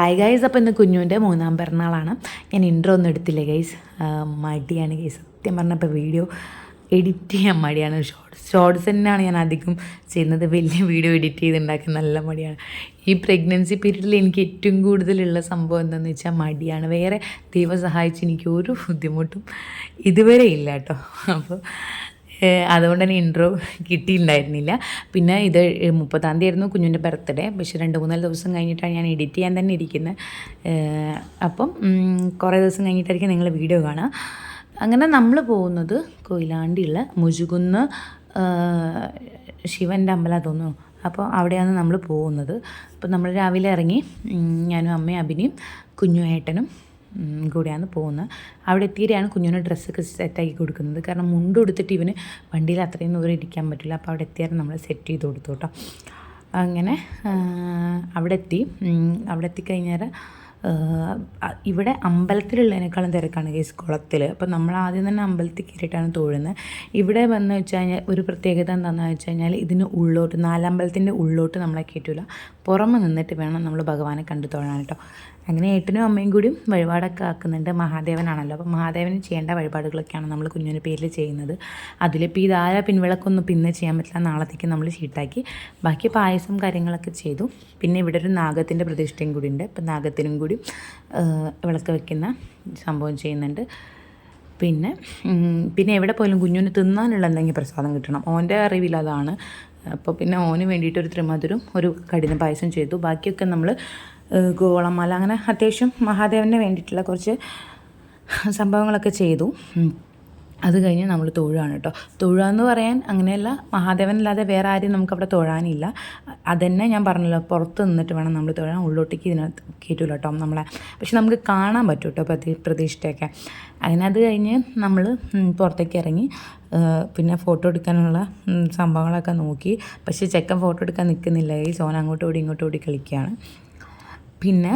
Hi guys അപ്പോൾ ഇന്ന് കുഞ്ഞുവിന്റെ മൂന്നാം പിറന്നാളാണ്. ഞാൻ ഇൻട്രോ ഒന്നും എടുത്തില്ല ഗൈസ് മടിയാണ് ഗൈസ് സത്യം പറഞ്ഞപ്പോൾ വീഡിയോ എഡിറ്റ് ചെയ്യാൻ മടിയാണ്. ഷോർട്സ് ഷോർട്സ് തന്നെയാണ് ഞാൻ അധികം ചെയ്യുന്നത്. വലിയ വീഡിയോ എഡിറ്റ് ചെയ്ത് ഉണ്ടാക്കാൻ നല്ല മടിയാണ്. ഈ പ്രഗ്നൻസി പീരീഡിൽ എനിക്ക് ഏറ്റവും കൂടുതലുള്ള സംഭവം എന്താണെന്ന് വെച്ചാൽ മടിയാണ്. വേറെ ദൈവം സഹായിച്ച് എനിക്ക് ഒരു ബുദ്ധിമുട്ടും ഇതുവരെ ഇല്ല കേട്ടോ. അപ്പോൾ അതുകൊണ്ട് തന്നെ ഇൻട്രോ കിട്ടിയിട്ടുണ്ടായിരുന്നില്ല. പിന്നെ ഇത് മുപ്പതാം തീയതി ആയിരുന്നു കുഞ്ഞിന്റെ ബർത്ത്ഡേ പക്ഷേ രണ്ട് മൂന്നാൽ ദിവസം കഴിഞ്ഞിട്ടാണ് ഞാൻ എഡിറ്റ് ചെയ്യാൻ തന്നെ ഇരിക്കുന്നത് അപ്പം കുറേ ദിവസം കഴിഞ്ഞിട്ടായിരിക്കും നിങ്ങൾ വീഡിയോ കാണുക അങ്ങനെ നമ്മൾ പോകുന്നത് കൊയിലാണ്ടിയുള്ള മുജുകുന്ന് ശിവന്റെ അമ്പലം തോന്നുന്നു അപ്പോൾ അവിടെയാണ് നമ്മൾ പോകുന്നത്. അപ്പോൾ നമ്മൾ രാവിലെ ഇറങ്ങി ഞാനും അമ്മയും അഭിനയും കുഞ്ഞു ഏട്ടനും കൂടെയാണ് പോകുന്നത്. അവിടെ എത്തിയിട്ടാണ് കുഞ്ഞിന് ഡ്രസ്സൊക്കെ സെറ്റാക്കി കൊടുക്കുന്നത്. കാരണം മുണ്ട് കൊടുത്തിട്ട് ഇവന് വണ്ടിയിൽ അത്രയും ദൂരം ഇരിക്കാൻ പറ്റില്ല. അപ്പോൾ അവിടെ എത്തിയാൽ നമ്മൾ സെറ്റ് ചെയ്ത് കൊടുത്തു കേട്ടോ. അങ്ങനെ അവിടെ എത്തി. അവിടെ എത്തിക്കഴിഞ്ഞാൽ ഇവിടെ അമ്പലത്തിലുള്ളതിനേക്കാളും തിരക്കാണ് കേസ് കുളത്തിൽ അപ്പോൾ നമ്മൾ ആദ്യം തന്നെ അമ്പലത്തിൽ കയറിയിട്ടാണ് തൊഴുന്നത്. ഇവിടെ വന്ന് വെച്ച് കഴിഞ്ഞാൽ ഒരു പ്രത്യേകത എന്താണെന്ന് വെച്ച് കഴിഞ്ഞാൽ ഇതിന് ഉള്ളോട്ട് നാലമ്പലത്തിന്റെ ഉള്ളോട്ട് നമ്മളെ കയറ്റില്ല പുറമെ നിന്നിട്ട് വേണം നമ്മൾ ഭഗവാനെ കണ്ടു തൊഴാൻ കേട്ടോ. അങ്ങനെ ഏട്ടനും അമ്മയും കൂടിയും വഴിപാടൊക്കെ ആക്കുന്നുണ്ട്. മഹാദേവനാണല്ലോ. അപ്പോൾ മഹാദേവന് ചെയ്യേണ്ട വഴിപാടുകളൊക്കെയാണ് നമ്മൾ കുഞ്ഞിന്റെ പേരിൽ ചെയ്യുന്നത്. അതിലിപ്പോൾ ഇതാര പിൻവിളക്കൊന്നും പിന്നെ ചെയ്യാൻ പറ്റില്ല. നാളത്തേക്ക് നമ്മൾ ഷീട്ടാക്കി. ബാക്കി പായസം കാര്യങ്ങളൊക്കെ ചെയ്തു. പിന്നെ ഇവിടെ ഒരു നാഗത്തിന്റെ പ്രതിഷ്ഠയും കൂടി ഉണ്ട്. അപ്പം നാഗത്തിനും കൂടി വിളക്ക് വെക്കുന്ന സംഭവം ചെയ്യുന്നുണ്ട്. പിന്നെ പിന്നെ എവിടെ പോലും കുഞ്ഞിന് തിന്നാനുള്ള എന്തെങ്കിലും പ്രസാദം കിട്ടണം. ഓന്റെ അറിവിൽ അതാണ്. അപ്പോൾ പിന്നെ ഓന് വേണ്ടിയിട്ട് ഒരു ത്രിമധുരം ഒരു കഠിന പായസം ചെയ്തു. ബാക്കിയൊക്കെ നമ്മൾ ഗോളമാല അങ്ങനെ അത്യാവശ്യം മഹാദേവന് വേണ്ടിയിട്ടുള്ള കുറച്ച് സംഭവങ്ങളൊക്കെ ചെയ്തു. അത് കഴിഞ്ഞ് നമ്മൾ തൊഴുകയാണ് കേട്ടോ. തൊഴുക എന്ന് പറയാൻ അങ്ങനെയല്ല മഹാദേവനല്ലാതെ വേറെ ആരും നമുക്കവിടെ തൊഴാനില്ല. അതന്നെ ഞാൻ പറഞ്ഞല്ലോ പുറത്ത് നിന്നിട്ട് വേണം നമ്മൾ തൊഴാൻ ഉള്ളോട്ടേക്ക് ഇതിനകത്ത് കയറ്റൂല കേട്ടോ നമ്മളെ. പക്ഷെ നമുക്ക് കാണാൻ പറ്റും കേട്ടോ പ്രതി പ്രതീക്ഷയൊക്കെ. അങ്ങനെ അത് കഴിഞ്ഞ് നമ്മൾ പുറത്തേക്ക് ഇറങ്ങി പിന്നെ ഫോട്ടോ എടുക്കാനുള്ള സംഭവങ്ങളൊക്കെ നോക്കി. പക്ഷേ ചെക്കൻ ഫോട്ടോ എടുക്കാൻ നിൽക്കുന്നില്ല. ഈ സോന അങ്ങോട്ടും ഓടി ഇങ്ങോട്ടും ഓടി കളിക്കുകയാണ്. പിന്നെ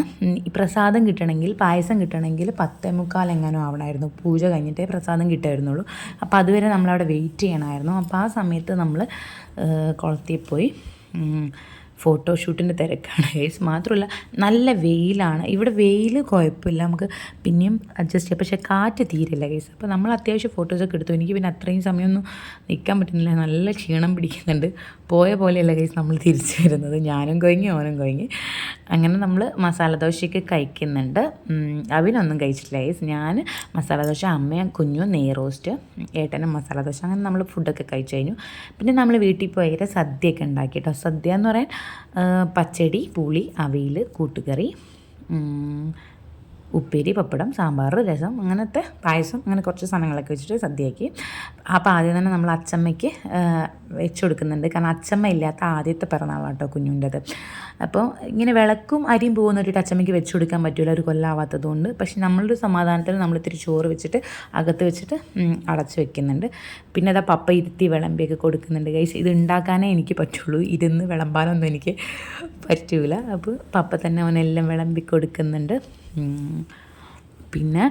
പ്രസാദം കിട്ടണമെങ്കിൽ പായസം കിട്ടണമെങ്കിൽ പത്തേ മുക്കാൽ എങ്ങാനും ആവണമായിരുന്നു. പൂജ കഴിഞ്ഞിട്ടേ പ്രസാദം കിട്ടുമായിരുന്നുള്ളൂ. അപ്പോൾ അതുവരെ നമ്മളവിടെ വെയിറ്റ് ചെയ്യണമായിരുന്നു. അപ്പോൾ ആ സമയത്ത് നമ്മൾ കുളത്തിൽ പോയി ഫോട്ടോഷൂട്ടിന്റെ തിരക്കാണ് ഗൈസ് മാത്രമല്ല നല്ല വെയിലാണ്. ഇവിടെ വെയിൽ കുഴപ്പമില്ല. നമുക്ക് പിന്നെയും അഡ്ജസ്റ്റ് ചെയ്യാം. പക്ഷേ കാറ്റ് തീരില്ല ഗൈസ് അപ്പോൾ നമ്മൾ അത്യാവശ്യം ഫോട്ടോസൊക്കെ എടുത്തു. എനിക്ക് പിന്നെ അത്രയും സമയമൊന്നും നിൽക്കാൻ പറ്റുന്നില്ല. നല്ല ക്ഷീണം പിടിക്കുന്നുണ്ട്. പോയ പോലെയല്ല ഗൈസ് നമ്മൾ തിരിച്ചു വരുന്നത്. ഞാനും കൊയങ്ങി ഓനും കൊയങ്ങി. അങ്ങനെ നമ്മൾ മസാലദോശയ്ക്ക് കഴിക്കുന്നുണ്ട്. അവനൊന്നും കഴിച്ചിട്ടില്ല ഗൈസ് ഞാൻ മസാലദോശ അമ്മയും കുഞ്ഞും നെയ് റോസ്റ്റ് ഏട്ടനും മസാലദോശ അങ്ങനെ നമ്മൾ ഫുഡൊക്കെ കഴിച്ചു കഴിഞ്ഞു. പിന്നെ നമ്മൾ വീട്ടിൽ പോയിട്ട് സദ്യയൊക്കെ ഉണ്ടാക്കി കേട്ടോ. സദ്യ എന്ന് പറയാൻ പച്ചടി പുളി അവിയൽ കൂട്ടുകറി ഉപ്പേരി പപ്പടം സാമ്പാർ രസം അങ്ങനത്തെ പായസം അങ്ങനെ കുറച്ച് സാധനങ്ങളൊക്കെ വെച്ചിട്ട് സദ്യയാക്കി. അപ്പോൾ ആദ്യം തന്നെ നമ്മൾ അച്ചമ്മയ്ക്ക് വെച്ച് കൊടുക്കുന്നുണ്ട്. കാരണം അച്ചമ്മ ഇല്ലാത്ത ആദ്യത്തെ പിറന്നാളാട്ടോ കുഞ്ഞുന്റെത്. അപ്പോൾ ഇങ്ങനെ വിളക്കും അരിയും പോകുന്ന ഒരു അച്ചമ്മയ്ക്ക് വെച്ച് കൊടുക്കാൻ പറ്റില്ല ഒരു കൊല്ലാവാത്തത് കൊണ്ട് പക്ഷെ നമ്മളൊരു സമാധാനത്തിൽ നമ്മൾ ഇത്തിരി ചോറ് വെച്ചിട്ട് അകത്ത് വെച്ചിട്ട് അടച്ച് വെക്കുന്നുണ്ട്. പിന്നെ അതാ പപ്പ ഇരുത്തി വിളമ്പിയൊക്കെ കൊടുക്കുന്നുണ്ട്. കൈസ് ഇത് ഉണ്ടാക്കാനേ എനിക്ക് പറ്റുള്ളൂ. ഇരുന്ന് വിളമ്പാനൊന്നും എനിക്ക് പറ്റൂല. അപ്പോൾ പപ്പ തന്നെ അവനെല്ലാം വിളമ്പി കൊടുക്കുന്നുണ്ട്. പിന്നെ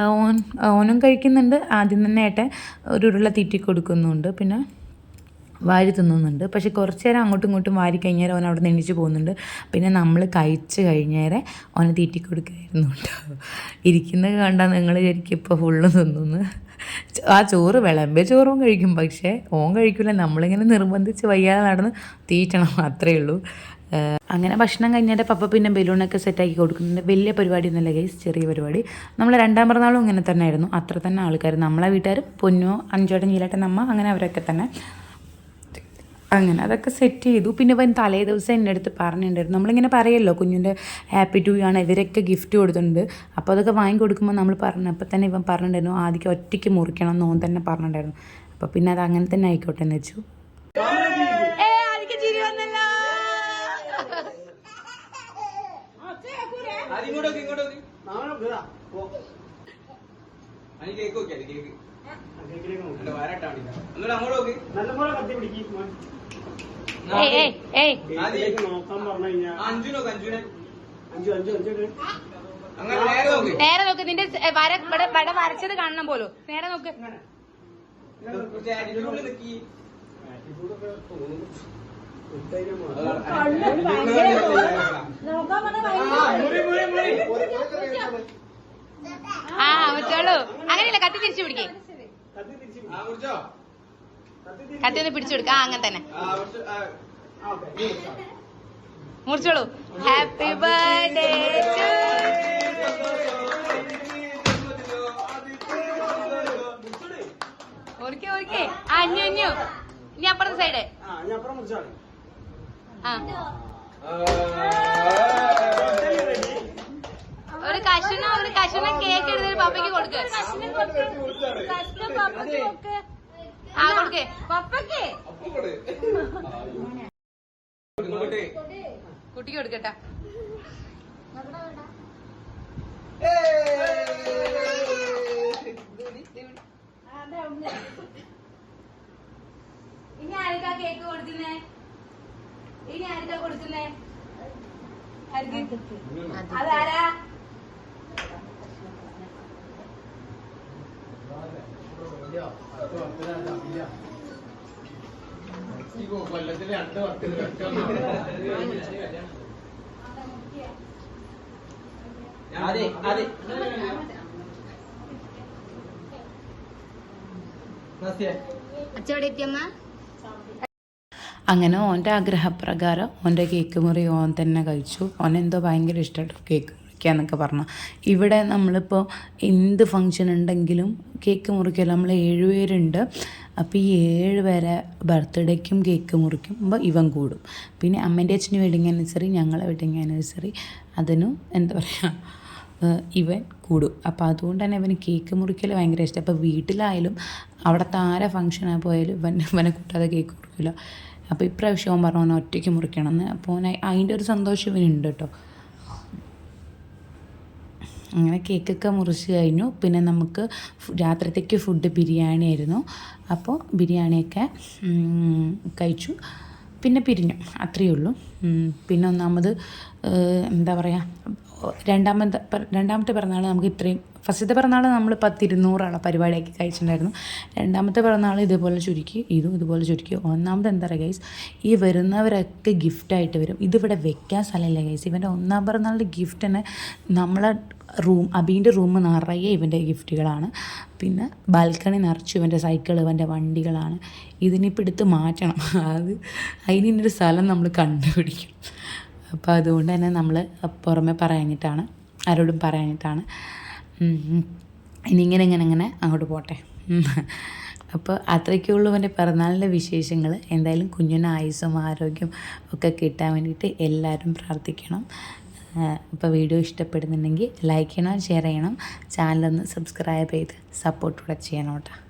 ഓൻ ഓനും കഴിക്കുന്നുണ്ട്. ആദ്യം തന്നെ ഏട്ടൻ ഒരു ഉരുള തീറ്റി കൊടുക്കുന്നുണ്ട്. പിന്നെ വാരി തിന്നുന്നുണ്ട്. പക്ഷെ കുറച്ച് നേരം അങ്ങോട്ടും ഇങ്ങോട്ടും വാരി കഴിഞ്ഞാൽ അവൻ അവിടെ നിന്ന് എണീച്ച് പോകുന്നുണ്ട്. പിന്നെ നമ്മൾ കഴിച്ച് കഴിഞ്ഞേരെ അവനെ തീറ്റി കൊടുക്കുകയായിരുന്നു കേട്ടോ. ഇരിക്കുന്നത് കണ്ടാൽ നിങ്ങൾ ശരിക്കും ഇപ്പോൾ ഫുള്ള് തിന്നുന്നു. ആ ചോറ് വിളമ്പിയ ചോറും കഴിക്കും. പക്ഷേ ഓൻ കഴിക്കില്ല നമ്മളിങ്ങനെ നിർബന്ധിച്ച് വയ്യാതെ നടന്ന് തീറ്റണം. അത്രയേ ഉള്ളൂ. അങ്ങനെ ഭക്ഷണം കഴിഞ്ഞിട്ട് പപ്പ പിന്നെ ബലൂണൊക്കെ സെറ്റാക്കി കൊടുക്കുന്നുണ്ട്. വലിയ പരിപാടി ഒന്നുമല്ല ഗൈസ് ചെറിയ പരിപാടി. നമ്മൾ രണ്ടാം പിറന്നാളും ഇങ്ങനെ തന്നെ ആയിരുന്നു അത്ര തന്നെ ആൾക്കാർ നമ്മളെ വീട്ടുകാർ പൊന്നോ അഞ്ചോട്ടൻ ചീലേട്ടൻ അമ്മ അങ്ങനെ അവരൊക്കെ തന്നെ. അങ്ങനെ അതൊക്കെ സെറ്റ് ചെയ്തു. പിന്നെ വൻ തലേ ദിവസം എന്റെ അടുത്ത് പറഞ്ഞിട്ടുണ്ടായിരുന്നു. നമ്മളിങ്ങനെ പറയല്ലോ കുഞ്ഞിന്റെ ഹാപ്പി ടു ആണ് ഇവരൊക്കെ ഗിഫ്റ്റ് കൊടുത്തിട്ടുണ്ട്. അപ്പോൾ അതൊക്കെ വാങ്ങി കൊടുക്കുമ്പോൾ നമ്മൾ പറഞ്ഞു അപ്പോൾ തന്നെ ഇവൻ പറഞ്ഞിട്ടുണ്ടായിരുന്നു ആദ്യം ഒറ്റയ്ക്ക് മുറിക്കണം എന്ന് തന്നെ പറഞ്ഞിട്ടുണ്ടായിരുന്നു. അപ്പോൾ പിന്നെ അത് അങ്ങനെ തന്നെ ആയിക്കോട്ടെ എന്ന് വെച്ചു. കേക്ക്. കേക്ക് നല്ലപോലെ കത്തി പിടിക്കും പറഞ്ഞു നോക്ക് അഞ്ചു അഞ്ചു അഞ്ചു നേരെ നോക്ക്. നേരെ നോക്ക് നിന്റെ വര ഇവിടെ വട വരച്ചത് കാണണം പോലും. നേരെ നോക്ക്. നോക്കാൻ attitude ആ. വെച്ചോളൂ അങ്ങനെയല്ല കത്തി തിരിച്ചു പിടിക്കേ. കത്തി ഒന്ന് പിടിച്ചു കൊടുക്ക. ആ അങ്ങനെ തന്നെ. മുറിച്ചോളൂ. ഹാപ്പി ബർത്ത്ഡേ ടു ഓർക്കേ ഓർക്കേ. ആ അഞ്ഞു അഞ്ഞു ഇനി അപ്പുറത്തെ സൈഡ് ആ ഞാൻ അപ്പുറം മുറിച്ചാണ് ആ റെഡി ഒരു കഷ്ണം ഒരു കഷ്ണം കേക്ക് എടുത്തിട്ട് പപ്പയ്ക്ക് കൊടുക്ക്. ആ കൊടുക്കേ. പപ്പയ്ക്ക്. കുട്ടിക്ക് കൊടുക്കട്ടാ. ഇനി ആർക്കാ കേക്ക് കൊടുക്കുന്നേ ഇനി ആർക്കാ കൊടുക്കുന്നേ അതാരാ അതെ അതെ. അങ്ങനെ ഓന്റെ ആഗ്രഹപ്രകാരം ഓന്റെ കേക്ക് മുറി ഓൻ തന്നെ കഴിച്ചു. ഓനെന്തോ ഭയങ്കര ഇഷ്ടമായിട്ട് കേക്ക്. മുറിക്കുക എന്നൊക്കെ പറഞ്ഞു. ഇവിടെ നമ്മളിപ്പോൾ എന്ത് ഫങ്ഷൻ ഉണ്ടെങ്കിലും കേക്ക് മുറിക്കുക നമ്മൾ ഏഴുപേരുണ്ട് അപ്പോൾ ഈ ഏഴ് പേരെ ബർത്ത്ഡേക്കും കേക്ക് മുറിക്കുമ്പോൾ ഇവൻ കൂടും. പിന്നെ അമ്മേന്റെ അച്ഛന്റെ വെഡിങ് ആനിവേഴ്സറി ഞങ്ങളെ വെഡിങ് ആനിവേഴ്സറി അതിനും എന്താ പറയുക ഇവൻ കൂടും. അപ്പോൾ അതുകൊണ്ട് തന്നെ ഇവന് കേക്ക് മുറിക്കൽ ഭയങ്കര ഇഷ്ടം. അപ്പോൾ വീട്ടിലായാലും അവിടുത്തെ ആരെ ഫംഗ്ഷനായി പോയാലും ഇവൻ ഇവനെ കൂട്ടാതെ കേക്ക് മുറിക്കില്ല അപ്പോൾ ഇപ്രാവശ്യം പറഞ്ഞു ഒറ്റയ്ക്ക് ഒറ്റയ്ക്ക് മുറിക്കണമെന്ന് അപ്പോൾ അതിന്റെ ഒരു സന്തോഷം ഇവനുണ്ട് കേട്ടോ. അങ്ങനെ കേക്കൊക്കെ മുറിച്ച് കഴിഞ്ഞു. പിന്നെ നമുക്ക് രാത്രിത്തേക്ക് ഫുഡ് ബിരിയാണി ആയിരുന്നു. അപ്പോൾ ബിരിയാണിയൊക്കെ കഴിച്ചു. പിന്നെ പിരിഞ്ഞു. അത്രയേ ഉള്ളൂ. പിന്നെ ഒന്നാമത് എന്താ പറയുക രണ്ടാമത്തെ രണ്ടാമത്തെ പിറന്നാൾ നമുക്ക് ഇത്രയും ഫസ്റ്റത്തെ പിറന്നാൾ നമ്മൾ പത്തിരുന്നൂറാളെ പരിപാടിയാക്കി കഴിച്ചിട്ടുണ്ടായിരുന്നു രണ്ടാമത്തെ പിറന്നാൾ ഇതേപോലെ ചുരുക്കി ഇതും ഇതുപോലെ ചുരുക്കി. ഒന്നാമത് എന്താ പറയുക ഗൈസ് ഈ വരുന്നവരൊക്കെ ഗിഫ്റ്റായിട്ട് വരും. ഇതിവിടെ വെക്കാൻ സ്ഥലമില്ല ഗൈസ് ഇവന്റെ ഒന്നാം പിറന്നാളിന്റെ ഗിഫ്റ്റ് തന്നെ നമ്മളെ റൂം അബീന്റെ റൂം നിറയെ ഇവന്റെ ഗിഫ്റ്റുകളാണ്. പിന്നെ ബാൽക്കണി നിറച്ചു ഇവന്റെ സൈക്കിൾ ഇവന്റെ വണ്ടികളാണ്. ഇതിനിപ്പോൾ എടുത്ത് മാറ്റണം. അത് അതിനൊരു സ്ഥലം നമ്മൾ കണ്ടുപിടിക്കും. അപ്പോൾ അതുകൊണ്ട് തന്നെ നമ്മൾ പുറമെ പറയാനിട്ടാണ് ആരോടും ഉം. ഇനി ഇങ്ങനെ ഇങ്ങനെ ഇങ്ങനെ അങ്ങോട്ട് പോട്ടെ. അപ്പോൾ അത്രയ്ക്കുള്ളൂ എന്റെ പിറന്നാളിന്റെ വിശേഷങ്ങൾ എന്തായാലും കുഞ്ഞിന് ആയുസ്സും ആരോഗ്യം ഒക്കെ കിട്ടാൻ വേണ്ടിയിട്ട് എല്ലാവരും പ്രാർത്ഥിക്കണം. അപ്പോൾ വീഡിയോ ഇഷ്ടപ്പെടുന്നുണ്ടെങ്കിൽ ലൈക്ക് ചെയ്യണം ഷെയർ ചെയ്യണം. ചാനലൊന്ന് സബ്സ്ക്രൈബ് ചെയ്ത് സപ്പോർട്ട് കൂടെ ചെയ്യണം കേട്ടോ.